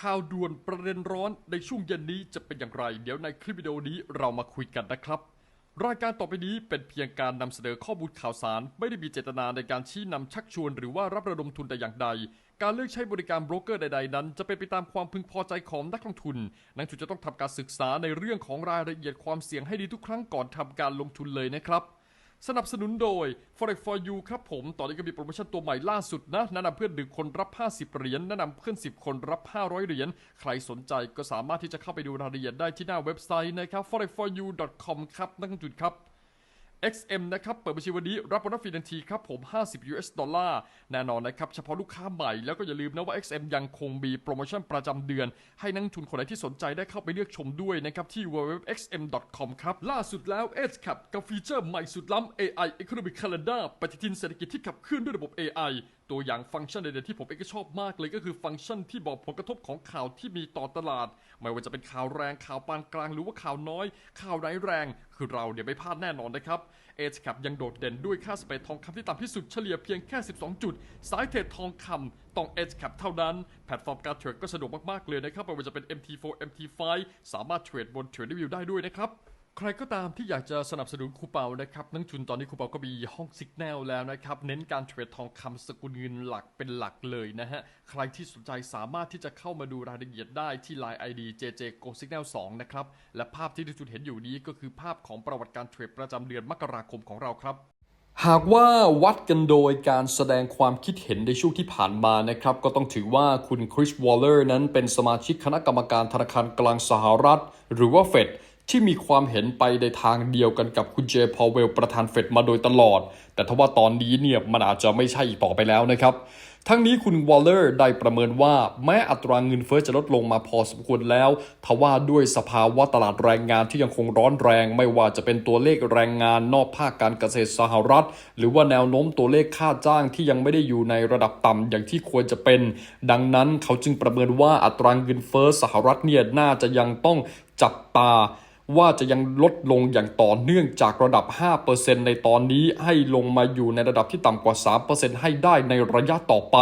ข่าวด่วนประเด็นร้อนในช่วงเย็นนี้จะเป็นอย่างไร เดี๋ยวในคลิปวิดีโอนี้เรามาคุยกันนะครับ รายการต่อไปนี้เป็นเพียงการนำเสนอข้อมูลข่าวสาร ไม่ได้มีเจตนาในการชี้นำชักชวน หรือว่ารับระดมทุนแต่อย่างใด การเลือกใช้บริการโบรกเกอร์ใด ๆ นั้น จะเป็นไปตามความพึงพอใจของนักลงทุน นักลงทุนจะต้องทำการศึกษาในเรื่องของรายละเอียดความเสี่ยงให้ดีทุกครั้งก่อนทำการลงทุนเลยนะครับ สนับสนุนโดย Forex for You ครับผม ตอนนี้ก็มีโปรโมชั่นตัวใหม่ล่าสุดนะ แนะนำเพื่อนหนึ่งคนรับ 50 เหรียญ แนะนำเพื่อน 10 คนรับ 500 เหรียญ ใครสนใจก็สามารถที่จะเข้าไปดูรายละเอียดได้ที่หน้าเว็บไซต์นะครับ forexforyou.com ครับนักลงจุดครับ XM นะครับ เปิดบัญชีวันนี้ รับโบนัสฟรีทันทีครับผม 50 US ดอลลาร์ แน่นอนนะครับ เฉพาะลูกค้าใหม่ แล้วก็อย่าลืมนะว่า XM ยังคงมีโปรโมชั่นประจำเดือน ให้นักลงทุนคนไหนที่สนใจได้เข้าไปเลือกชมด้วยนะครับ ที่ www.xm.com ครับ ล่าสุดแล้ว Edge ครับกับฟีเจอร์ใหม่สุดล้ำ AI Economic Calendar ปฏิทินเศรษฐกิจที่ขับเคลื่อนด้วยระบบ AI ตัวอย่างฟังก์ชันเด่นๆที่ผมเองก็ชอบมากเลยก็คือฟังก์ชันที่บอกผลกระทบของข่าวที่มีต่อตลาด ไม่ว่าจะเป็นข่าวแรงข่าวปานกลางหรือว่าข่าวน้อย ข่าวไร้ายแรง คือเราเนี่ยไม่พลาดแน่นอนนะครับเอชคับยังโดดเด่นด้วยค่าสเปรดทองคำที่ต่ำที่สุดเฉลี่ยเพียงแค่ 12 จุด สายเทรดทองคำต้อง Edge Cap เท่านั้น แพลตฟอร์มการเทรดก็สะดวกมากๆเลยนะครับไม่ว่าจะเป็น MT4 MT5 สามารถเทรดบนเทรดวิวได้ด้วยนะครับ ใครก็ตามที่อยากจะสนับสนุนครูเปานะครับนักทุนตอนนี้ครูเปาก็มีห้องสิกแนลแล้วนะครับ เน้นการเทรดทองคำสกุลเงินหลักเป็นหลักเลยนะฮะ ใครที่สนใจสามารถที่จะเข้ามาดูรายละเอียดได้ที่ Line ID JJ Go Signal 2นะครับ และภาพที่ทุกทุนเห็นอยู่นี้ก็คือภาพของประวัติการเทรดประจำเดือนมกราคมของเราครับหากว่าวัดกันโดยการแสดงความคิดเห็นในช่วงที่ผ่านมานะครับ ก็ต้องถือว่าคุณคริสวอลเลอร์นั้นเป็นสมาชิกคณะกรรมการธนาคารกลางสหรัฐ หรือว่าเฟด ที่มีความเห็นไปในทางเดียวกันกับคุณเจพาวเวลประธานเฟดมาโดยตลอด แต่ทว่าตอนนี้เนี่ยมันอาจจะไม่ใช่อีกต่อไปแล้วนะครับ ทั้งนี้คุณวอลเลอร์ได้ประเมินว่าแม้อัตราเงินเฟ้อจะลดลงมาพอสมควรแล้วทว่าด้วยสภาวะตลาดแรงงานที่ยังคงร้อนแรง ไม่ว่าจะเป็นตัวเลขแรงงานนอกภาคการเกษตรสหรัฐ หรือว่าแนวโน้มตัวเลขค่าจ้างที่ยังไม่ได้อยู่ในระดับต่ำอย่างที่ควรจะเป็น ดังนั้นเขาจึงประเมินว่าอัตราเงินเฟ้อสหรัฐเนี่ยน่าจะยังต้องจับตา ว่าจะยังลดลงอย่างต่อเนื่องจากระดับ 5%ในตอนนี้ให้ลงมาอยู่ในระดับที่ต่ำกว่า 3%ให้ได้ในระยะต่อไป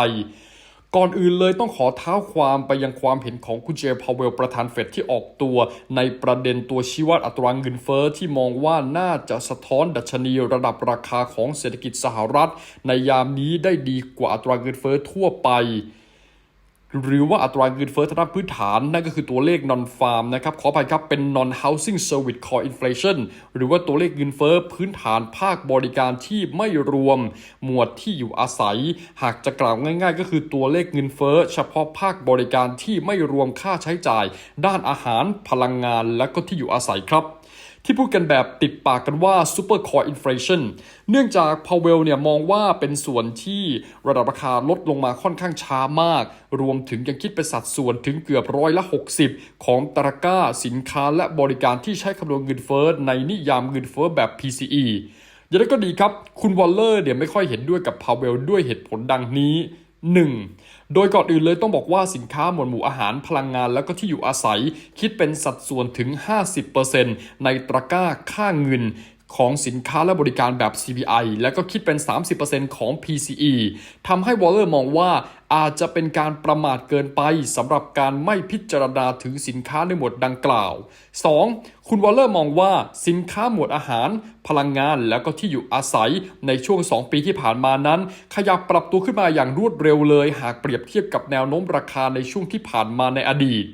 ก่อนอื่นเลยต้องขอเท้าความไปยังความเห็นของคุณเจพาวเวลประธานเฟดที่ออกตัว ในประเด็นตัวชี้วัดอัตราเงินเฟอ้อที่มองว่าน่าจะสะท้อนดัชนีระดับราคาของเศรษฐกิจสหรัฐ ในยามนี้ได้ดีกว่าอัตราเงินเฟอ้อทั่วไป หรือว่าอัตราเงินเฟ้อทางด้านพื้นฐานนั่นก็คือตัวเลข non farm นะครับขออภัยครับเป็น non housing service core inflation หรือว่าตัวเลขเงินเฟ้อพื้นฐานภาคบริการที่ไม่รวม หมวดที่อยู่อาศัย หากจะกล่าวง่าย ๆ ก็คือตัวเลขเงินเฟ้อเฉพาะภาคบริการที่ไม่รวมค่าใช้จ่าย ด้านอาหารพลังงานและก็ที่อยู่อาศัยครับ ที่พูดกันแบบติดปากกันว่า super core inflation เนื่องจากพาวเวลเนี่ยมองว่าเป็นส่วนที่ระดับราคาลดลงมาค่อนข้างช้ามาก รวมถึงยังคิดเป็นสัดส่วนถึงเกือบร้อยละ 60 ของตะก้าสินค้าและบริการที่ใช้คำนวณเงินเฟ้อในนิยามเงินเฟ้อแบบ PCE อย่างไรก็ดีครับ คุณวอลเลอร์เนี่ยไม่ค่อยเห็นด้วยกับพาวเวลด้วยเหตุผลดังนี้ 1. โดยก่อนอื่นเลยต้องบอกว่าสินค้าหมวดหมู่อาหารพลังงานแล้วก็ที่อยู่อาศัย คิดเป็นสัดส่วนถึง 50%ในตะกร้าค่าเงิน ของสินค้าและบริการแบบ CPI และก็คิดเป็น 30%ของ PCE ทำให้วอลเลอร์มองว่าอาจจะเป็นการประมาทเกินไปสำหรับการไม่พิจารณาถึงสินค้าในหมวดดังกล่าว 2. คุณวอลเลอร์มองว่าสินค้าหมวดอาหาร พลังงานแล้วก็ที่อยู่อาศัยในช่วง 2 ปีที่ผ่านมานั้น ขยับปรับตัวขึ้นมาอย่างรวดเร็วเลย หากเปรียบเทียบกับแนวโน้มราคาในช่วงที่ผ่านมาในอดีต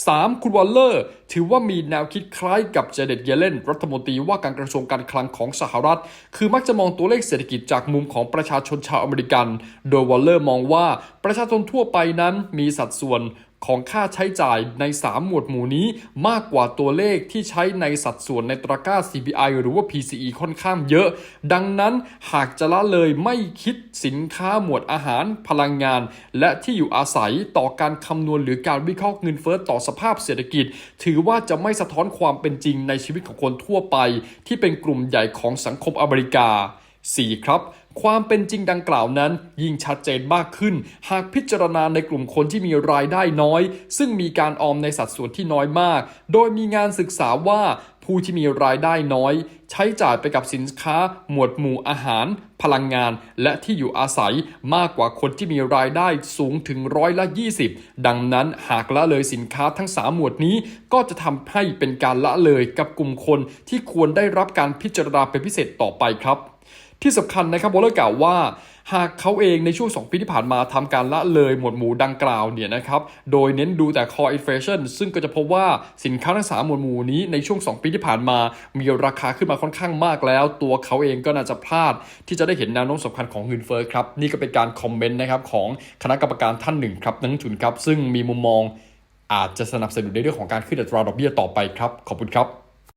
3. คุณวอลเลอร์ ถือว่ามีแนวคิดคล้ายกับเจเน็ตเยเลนรัฐมนตรีว่าการกระทรวงการคลังของสหรัฐ คือมักจะมองตัวเลขเศรษฐกิจจากมุมของประชาชนชาวอเมริกัน โดยวอลเลอร์มองว่าประชาชนทั่วไปนั้นมีสัดส่วน ของค่าใช้จ่ายใน 3 หมวดหมู่นี้มากกว่าตัวเลขที่ใช้ในสัดส่วนในตราก้า CPI หรือว่า PCE ค่อนข้างเยอะ ดังนั้นหากจะละเลยไม่คิดสินค้าหมวดอาหารพลังงาน และที่อยู่อาศัยต่อการคำนวณหรือการวิเคราะห์เงินเฟ้อต่อสภาพเศรษฐกิจ ถือว่าจะไม่สะท้อนความเป็นจริงในชีวิตของคนทั่วไป ที่เป็นกลุ่มใหญ่ของสังคมอเมริกา 4. ครับ ความเป็นจริงดังกล่าวนั้น ยิ่งชัดเจนมากขึ้น หากพิจารณาในกลุ่มคนที่มีรายได้น้อย ซึ่งมีการออมในสัดส่วนที่น้อยมาก โดยมีงานศึกษาว่าผู้ที่มีรายได้น้อย ใช้จ่ายไปกับสินค้า หมวดหมู่อาหาร พลังงาน และที่อยู่อาศัยมากกว่าคนที่มีรายได้สูงถึงร้อยละ 20 ดังนั้นหากละเลยสินค้าทั้ง 3 หมวดนี้ ก็จะทำให้เป็นการละเลยกับกลุ่มคนที่ควรได้รับการพิจารณาเป็นพิเศษต่อไปครับ ที่สำคัญนะครับวอลเลอร์กล่าวว่า หากเขาเองในช่วง 2 ปีที่ผ่านมาทำการละเลยหมวดหมู่ดังกล่าวเนี่ยนะครับโดยเน้นดูแต่ core inflation ซึ่งก็จะพบว่าสินค้าทั้ง3หมวดหมู่นี้ในช่วง 2 ปีที่ผ่านมามีราคาขึ้นมาค่อนข้างมากแล้ว ตัวเขาเองก็น่าจะพลาด ที่จะได้เห็นแนวโน้มสำคัญของเงินเฟ้อครับ นี่ก็เป็นการคอมเมนต์นะครับของคณะกรรมการท่านหนึ่งครับนักลงทุนครับซึ่งมีมุมมองอาจจะสนับสนุนในเรื่องของการขึ้นอัตราดอกเบี้ยต่อไปครับ ขอบคุณครับ